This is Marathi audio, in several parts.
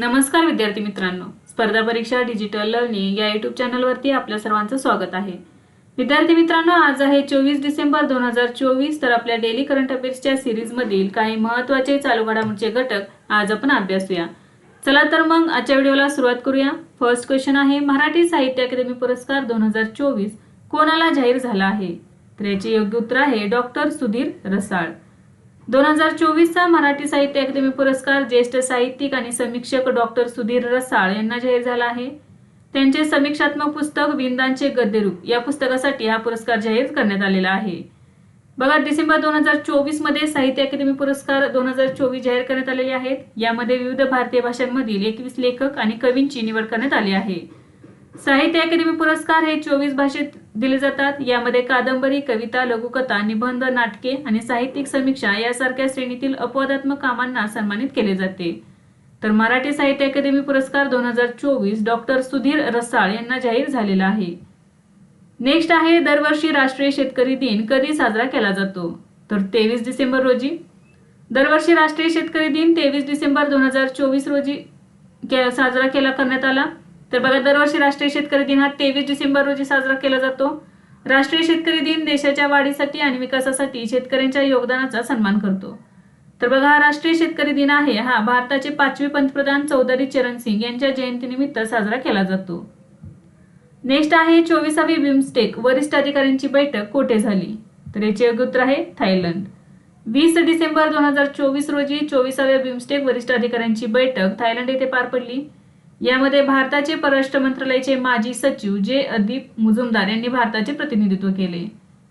नमस्कार विद्यार्थी मित्रांनो. स्पर्धा परीक्षा डिजिटल लर्निंग या युट्यूब चॅनलवरती आपल्या सर्वांचं स्वागत आहे. विद्यार्थी मित्रांनो आज आहे चोवीस डिसेंबर दोन हजार चोवीस तर आपल्या डेली करंट अफेअर्सच्या सिरीजमधील काही महत्त्वाचे चालू घडामोडीचे घटक आज आपण अभ्यासूया चला तर मग आजच्या व्हिडिओला सुरुवात करूया. फर्स्ट क्वेश्चन आहे मराठी साहित्य अकादमी पुरस्कार दोन हजार चोवीस कोणाला जाहीर झाला आहे? तर याचे योग्य उत्तर आहे डॉक्टर सुधीर रसाळ. दोन हजार चोवीसचा मराठी साहित्य अकादमी पुरस्कार ज्येष्ठ साहित्यिक आणि समीक्षक डॉक्टर सुधीर रसाळ यांना जाहीर झाला आहे. त्यांचे समीक्षात्मक पुस्तक विंदांचे गद्यरूप या पुस्तकासाठी हा पुरस्कार जाहीर करण्यात आलेला आहे. बघा डिसेंबर दोन हजार चोवीसमध्ये साहित्य अकादमी पुरस्कार दोन हजार चोवीस जाहीर करण्यात आलेले आहेत. यामध्ये विविध भारतीय भाषांमधील एकवीस लेखक आणि कवींची निवड करण्यात आली आहे. साहित्य अकादमी पुरस्कार हे चोवीस भाषेत दिले जातात. यामध्ये कादंबरी कविता लघुकथा निबंध नाटके आणि साहित्यिक समीक्षा यासारख्या श्रेणीतील अपवादात्मक कामांना सन्मानित केले जाते. तर मराठी साहित्य अकादमी पुरस्कार दोन हजार चोवीस डॉक्टर सुधीर रसाळ यांना जाहीर झालेला आहे. नेक्स्ट आहे दरवर्षी राष्ट्रीय शेतकरी दिन कधी साजरा केला जातो? तर तेवीस डिसेंबर रोजी. दरवर्षी राष्ट्रीय शेतकरी दिन तेवीस डिसेंबर दोन हजार चोवीस रोजी के साजरा केला करण्यात आला. तर बघा दरवर्षी राष्ट्रीय शेतकरी दिन हा तेवीस डिसेंबर रोजी साजरा केला जातो. राष्ट्रीय शेतकरी दिन देशाच्या वाढीसाठी आणि विकासासाठी शेतकऱ्यांच्या योगदानाचा सन्मान करतो. तर बघा हा राष्ट्रीय शेतकरी दिन आहे. हा भारताचे पाचवे पंतप्रधान चौधरी चरण सिंग यांच्या जयंतीनिमित्त साजरा केला जातो. नेक्स्ट आहे चोवीसावी बिमस्टेक वरिष्ठ अधिकाऱ्यांची बैठक कोठे झाली? तर याचे योग्य उत्तर आहे थायलंड. वीस डिसेंबर दोन हजार चोवीस रोजी चोवीसाव्या बिमस्टेक वरिष्ठ अधिकाऱ्यांची बैठक थायलंड येथे पार पडली. यामध्ये भारताचे परराष्ट्र मंत्रालयाचे माजी सचिव जे अदीप मुजुमदार यांनी भारताचे प्रतिनिधित्व केले.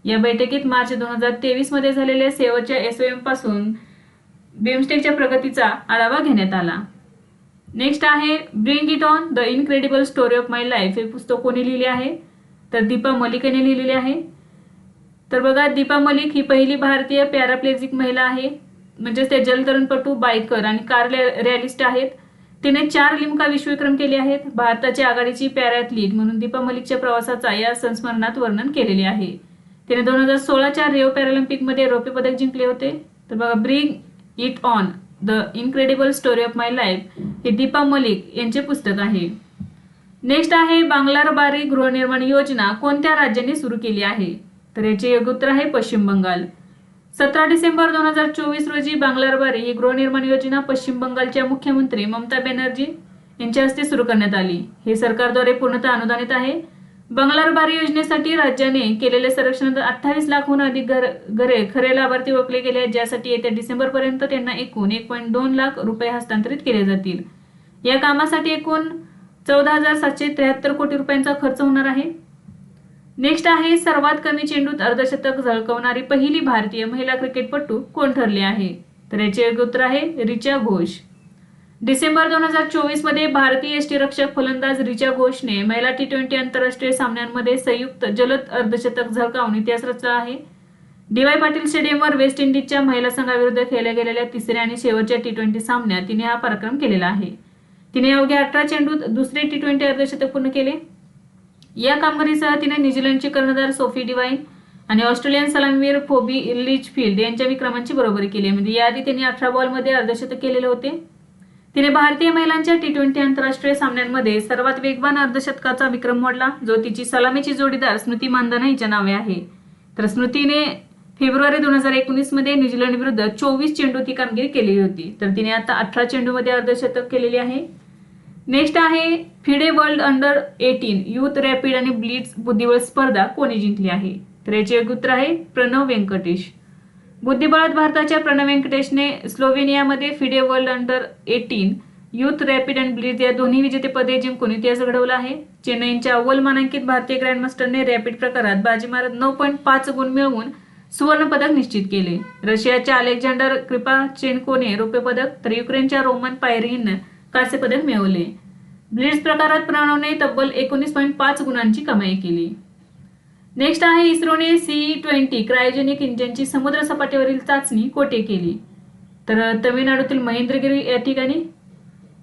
या बैठकीत मार्च दोन हजार तेवीसमध्ये झालेल्या शेवटच्या एसपासून बिमस्टेकच्या प्रगतीचा आढावा घेण्यात आला. नेक्स्ट आहे bring it on the incredible story of my life हे पुस्तक कोणी लिहिले आहे? तर दीपा मलिक यांनी लिहिलेले आहे. तर बघा दीपा मलिक ही पहिली भारतीय पॅराप्लेजिक महिला आहे. म्हणजेच ते जलतरणपटू बायकर आणि कार रॅलिस्ट आहेत. तिने चार लिमका विश्वविक्रम केले आहेत. भारताची आघाडीची पॅराथलीट म्हणून दीपा मलिकच्या प्रवासाचा या संस्मरणात वर्णन केलेले आहे. तिने दोन हजार सोळाच्या रिओ पॅरालिम्पिकमध्ये रौप्य पदक जिंकले होते. तर बघा bring it on the incredible story of my life हे दीपा मलिक यांचे पुस्तक आहे. नेक्स्ट आहे बांगलारबारी गृहनिर्माण योजना कोणत्या राज्याने सुरू केली आहे? तर याचे योग्य उत्तर आहे पश्चिम बंगाल. सतरा डिसेंबर दोन हजार चोवीस रोजी बांगलारबारी ही गृहनिर्माण योजना पश्चिम बंगालच्या मुख्यमंत्री ममता बॅनर्जी यांच्या हस्ते सुरू करण्यात आली. हे सरकारद्वारे पूर्णतः अनुदानित आहे. बंगलारबारी योजनेसाठी राज्याने केलेल्या सर्वेक्षणात अठ्ठावीस लाखहून अधिक घर घरे खरे लाभार्थी ओळखले गेले आहेत ज्यासाठी येत्या डिसेंबर पर्यंत त्यांना एकूण एक पॉईंट दोन लाख रुपये हस्तांतरित केले जातील. या कामासाठी एकूण चौदा हजार सातशे त्र्याहत्तर कोटी रुपयांचा खर्च होणार आहे. नेक्स्ट आहे सर्वात कमी चेंडूत अर्धशतक झळकवणारी पहिली भारतीय महिला क्रिकेटपटू कोण ठरली आहे? तर याचे योग्य उत्तर आहे रिचा घोष. डिसेंबर दोन हजार चोवीसमध्ये भारतीय यष्टीरक्षक फलंदाज रिचा घोषने महिला टी ट्वेंटी आंतरराष्ट्रीय सामन्यांमध्ये संयुक्त जलद अर्धशतक झळकावून इतिहास रचला आहे. डीवाय पाटील स्टेडियमवर वेस्ट इंडिजच्या महिला संघाविरुद्ध खेळल्या गेलेल्या तिसऱ्या आणि शेवटच्या टी ट्वेंटी सामन्यात तिने हा पराक्रम केलेला आहे. तिने अवघ्या अठरा चेंडूत दुसरे टी ट्वेंटी अर्धशतक पूर्ण केले. या कामगिरीसह तिने न्यूझीलंडची कर्णधार सोफी डिवाईन आणि ऑस्ट्रेलियन सलामीवीर फोबी लिचफिल्ड यांच्या विक्रमांची बरोबरी केली म्हणजे याआधी त्यांनी अठरा बॉलमध्ये अर्धशतक केलेले होते. तिने भारतीय महिलांच्या टी ट्वेंटी आंतरराष्ट्रीय सामन्यांमध्ये सर्वात वेगवान अर्धशतकाचा विक्रम मोडला जो तिची सलामीची जोडीदार स्मृती मानधना हिच्या नावे आहे. तर स्मृतीने फेब्रुवारी दोन हजार एकोणीसमध्ये न्यूझीलंड विरुद्ध चोवीस चेंडू ती कामगिरी केलेली होती. तर तिने आता अठरा चेंडूमध्ये अर्धशतक केलेली आहे. नेक्स्ट आहे FIDE world under eighteen youth rapid आणि ब्लिट्स बुद्धिबळ स्पर्धा कोणी जिंकली आहे? तर याचे उत्तर आहे प्रणव व्यंकटेश. बुद्धिबळात भारताच्या प्रणव व्यंकटेशने स्लोव्हेनियामध्ये FIDE world under eighteen youth rapid and blitz या दोन्ही विजेतेपदे जिंकून इतिहास घडवला आहे. चेन्नईच्या अव्वल मानांकित भारतीय ग्रँडमास्टरने रॅपिड प्रकारात बाजी मारत नऊ पॉईंट पाच गुण मिळवून सुवर्णपदक निश्चित केले. रशियाच्या अलेक्झांडर कृपा रौप्य पदक तर युक्रेनच्या रोमन पायरीनं कांस्य पदक मिळवले. ब्लिट्स प्रकारात प्रणवने तब्बल एकोणीस पॉईंट पाच गुणांची कमाई केली. नेक्स्ट आहे इस्रोने सी ट्वेंटी क्रायोजेनिक इंजिनची समुद्र सपाटीवरील चाचणी कोठे केली? तर तमिळनाडूतील महेंद्रगिरी या ठिकाणी.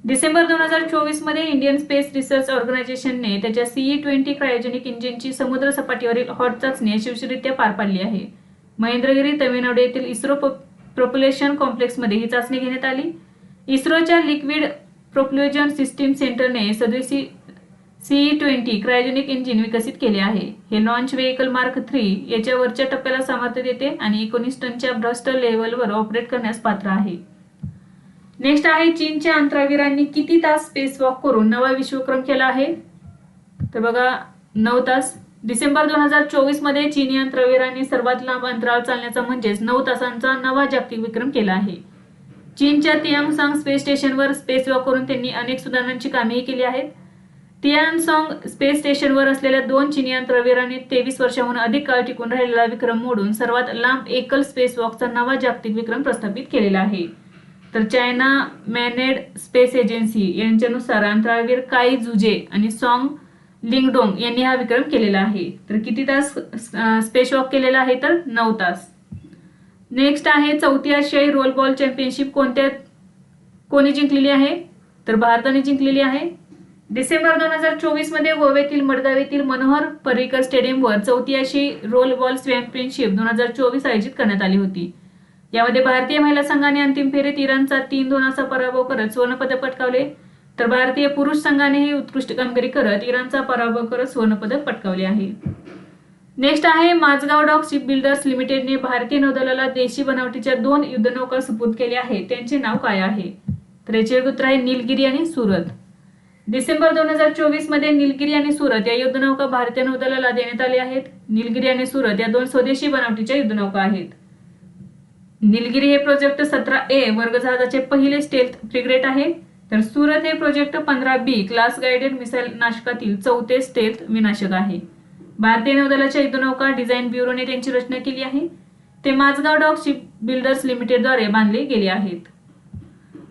डिसेंबर दोन हजार चोवीसमध्ये इंडियन स्पेस रिसर्च ऑर्गनायझेशनने त्याच्या सीई ट्वेंटी क्रायोजेनिक इंजिनची समुद्र सपाटीवरील हॉट चाचणी यशस्वीरित्या पार पाडली आहे. महेंद्रगिरी तमिळनाडू येथील इस्रो प्रोप्युलेशन कॉम्प्लेक्समध्ये ही चाचणी घेण्यात आली. इस्रोच्या लिक्विड प्रोप्ल्युजन सिस्टीम सेंटरने सदोसी सीई ट्वेंटी क्रायोजेनिक इंजिन विकसित केले आहे. हे लॉन्च व्हेकल मार्क थ्री याच्या वरच्या टप्प्याला सामर्थ्य देते आणि एकोणीस टनच्या भ्रष्ट लेवलवर ऑपरेट करण्यास पात्र आहे. नेक्स्ट आहे चीनच्या अंतरावीरांनी किती तास स्पेस वॉक करून नवा विश्वक्रम केला आहे? तर बघा नऊ तास. डिसेंबर दोन हजार चोवीसमध्ये चीनी अंतरावीरांनी सर्वात लांब अंतराळ चालण्याचा म्हणजेच नऊ तासांचा नवा जागतिक विक्रम केला आहे. चीनच्या तियांगसांग स्पेस स्टेशनवर स्पेस वॉक करून त्यांनी अनेक सुधारणांची कामेही केली आहेत. तियानसॉंग स्पेस स्टेशनवर असलेल्या दोन चीनी अंतरावीरांनी तेवीस वर्षाहून अधिक काळ टिकून राहिलेला विक्रम मोडून सर्वात लांब एकल स्पेस वॉकचा नवा जागतिक विक्रम प्रस्थापित केलेला आहे. तर चायना मॅनेड स्पेस एजन्सी यांच्यानुसार अंतराळवीर काई जुजे आणि सॉंग लिंगडोंग यांनी हा विक्रम केलेला आहे. तर किती तास स्पेस वॉक केलेला आहे तर नऊ तास. नेक्स्ट आहे चौथी आशियाई रोल बॉल चॅम्पियनशिप कोणत्या कोणी जिंकलेली आहे? तर भारताने जिंकलेली आहे. डिसेंबर दोन हजार चोवीसमध्ये गोव्यातील मडगाव येथील मनोहर पर्रिकर स्टेडियमवर चौथी आशियाई रोल बॉल चॅम्पियनशिप दोन हजार चोवीस आयोजित करण्यात आली होती. यामध्ये भारतीय महिला संघाने अंतिम फेरीत इराणचा तीन दोन असा पराभव करत सुवर्णपदक पटकावले. तर भारतीय पुरुष संघानेही उत्कृष्ट कामगिरी करत इराणचा पराभव करत सुवर्णपदक पटकावले आहे. नेक्स्ट आहे माझगाव डॉक शिप बिल्डर्स लिमिटेडने भारतीय नौदलाला देशी बनावटीच्या दोन युद्धनौका सुपूर्द केल्या आहेत. त्यांचे नाव काय आहे? तर याचे उत्तर आहे निलगिरी आणि सुरत. डिसेंबर दोन हजार चोवीसमध्ये निलगिरी आणि सुरत या युद्धनौका भारतीय नौदलाला देण्यात आल्या आहेत. निलगिरी आणि सुरत या दोन स्वदेशी बनावटीच्या युद्धनौका आहेत. निलगिरी हे प्रोजेक्ट सतरा ए वर्गजहाजाचे पहिले स्टेल्थ फ्रिगेट आहे. तर सुरत हे प्रोजेक्ट पंधरा बी क्लास गाइडेड मिसाईल नाशकातील चौथे स्टेल्थ विनाशक आहे. भारतीय नौदलाच्या युद्धनौका डिझाईन ब्युरोने त्यांची रचना केली आहे. ते माझगाव डॉक शिप बिल्डर्स लिमिटेडद्वारे बांधले गेले आहेत.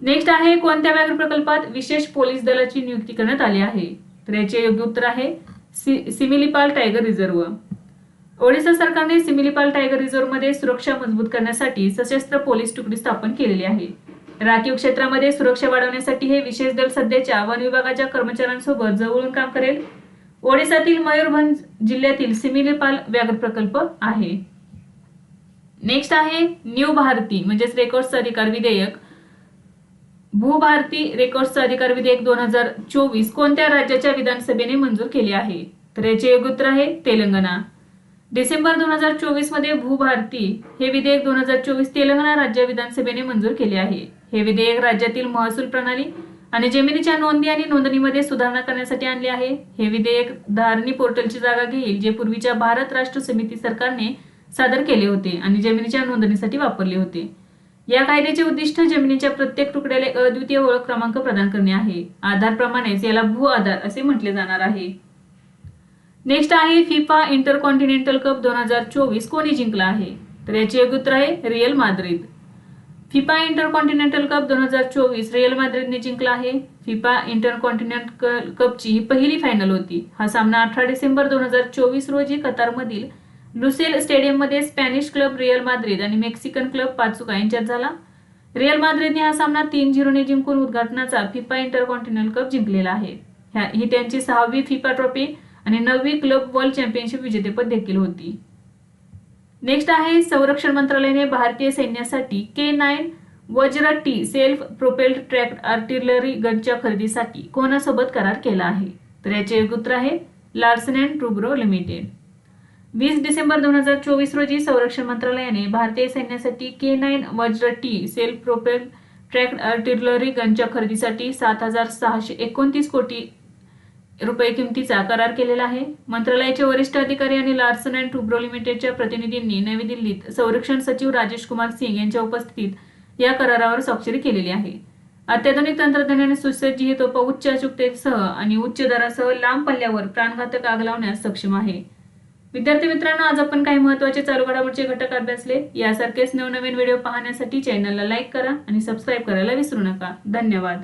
नेक्स्ट आहे कोणत्या व्याघ्र प्रकल्पात विशेष पोलीस दलाची नियुक्ती करण्यात आली आहे? तर याचे योग्य उत्तर आहे सि सिमिलिपाल टायगर रिझर्व. ओडिशा सरकारने सिमिलिपाल टायगर रिझर्व्हमध्ये सुरक्षा मजबूत करण्यासाठी सशस्त्र पोलीस तुकडी स्थापन केलेली आहे. राखीव क्षेत्रामध्ये सुरक्षा वाढवण्यासाठी हे विशेष दल सध्याच्या वन विभागाच्या कर्मचाऱ्यांसोबत जवळून काम करेल. ओडिसातील मयूरभंज जिल्ह्यातील सिमिलीपाल व्याघ्र प्रकल्प आहे. नेक्स्ट आहे न्यू भारती म्हणजेच रेकॉर्डचं अधिकार विधेयक. भूभारती रेकॉर्डचं अधिकार विधेयक दोन हजार चोवीस कोणत्या राज्याच्या विधानसभेने मंजूर केले आहे? तर याचे योग्य उत्तर आहे तेलंगणा. डिसेंबर दोन हजार चोवीसमध्ये भूभारती हे विधेयक दोन हजार चोवीस तेलंगणा राज्य विधानसभेने मंजूर केले आहे. हे विधेयक राज्यातील महसूल प्रणाली आणि जमिनीच्या नोंदी आणि नोंदणीमध्ये सुधारणा करण्यासाठी आणले आहे. हे विधेयक धारणी पोर्टलची जागा घेईल जे पूर्वीच्या भारत राष्ट्र समिती सरकारने सादर केले होते आणि जमिनीच्या नोंदणीसाठी वापरले होते. या कायद्याचे उद्दिष्ट जमिनीच्या प्रत्येक तुकड्याला अद्वितीय ओळख क्रमांक प्रदान करणे आहे. आधारप्रमाणेच याला भू आधार असे म्हटले जाणार आहे. नेक्स्ट आहे फिफा इंटरकॉन्टिनेंटल कप दोन हजार चोवीस कोणी जिंकला आहे? तर याचे योग्य उत्तर आहे Real Madrid. FIFA Intercontinental Cup दोन हजार चोवीस रिअल माद्रिदने जिंकला आहे. फिफा इंटरकॉन्टिनेंटल कपची ही पहिली फायनल होती. हा सामना अठरा डिसेंबर दोन हजार चोवीस रोजी कतारमधील लुसेल स्टेडियममध्ये स्पॅनिश क्लब रिअल माद्रिद आणि मेक्सिकन क्लब पाचुका यांच्यात झाला. रिअल माद्रिदने हा सामना तीन झिरोने जिंकून उद्घाटनाचा फिफा इंटरकॉन्टिनेंटल कप जिंकलेला आहे. ही त्यांची सहावी फिफा ट्रॉफी आणि नववी क्लब वर्ल्ड चॅम्पियनशिप विजेतेपद देखील होती. नेक्स्ट आहे संरक्षण मंत्रालयाने भारतीय सैन्यासाठी K nine Vajra T self propelled track artillery गनच्या खरेदीसाठी कोणासोबत करार केला आहे? तर याचे उत्तर आहे लार्सन अँड ट्रुब्रो लिमिटेड. वीस डिसेंबर दोन हजार चोवीस रोजी संरक्षण मंत्रालयाने भारतीय सैन्यासाठी K nine Vajra T self propelled track artillery गनच्या खरेदीसाठी सात हजार सहाशे एकोणतीस कोटी रुपये किमतीचा करार केलेला आहे. मंत्रालयाचे वरिष्ठ अधिकारी आणि लार्सन अँड टुब्रो लिमिटेडच्या प्रतिनिधींनी नवी दिल्लीत संरक्षण सचिव राजेश कुमार सिंग यांच्या उपस्थितीत या करारावर स्वाक्षरी केलेली आहे. अत्याधुनिक तंत्रज्ञानाने सुसज्ज हे तोफा उच्च अचूकतेसह आणि उच्च दरासह लांब पल्ल्यावर प्राणघातक आग लावण्यास सक्षम आहे. विद्यार्थी मित्रांनो आज आपण काही महत्त्वाचे चालू घडामोडचे घटक अभ्यासले. यासारखेच नवनवीन व्हिडिओ पाहण्यासाठी चॅनलला लाईक करा आणि सबस्क्राईब करायला विसरू नका. धन्यवाद.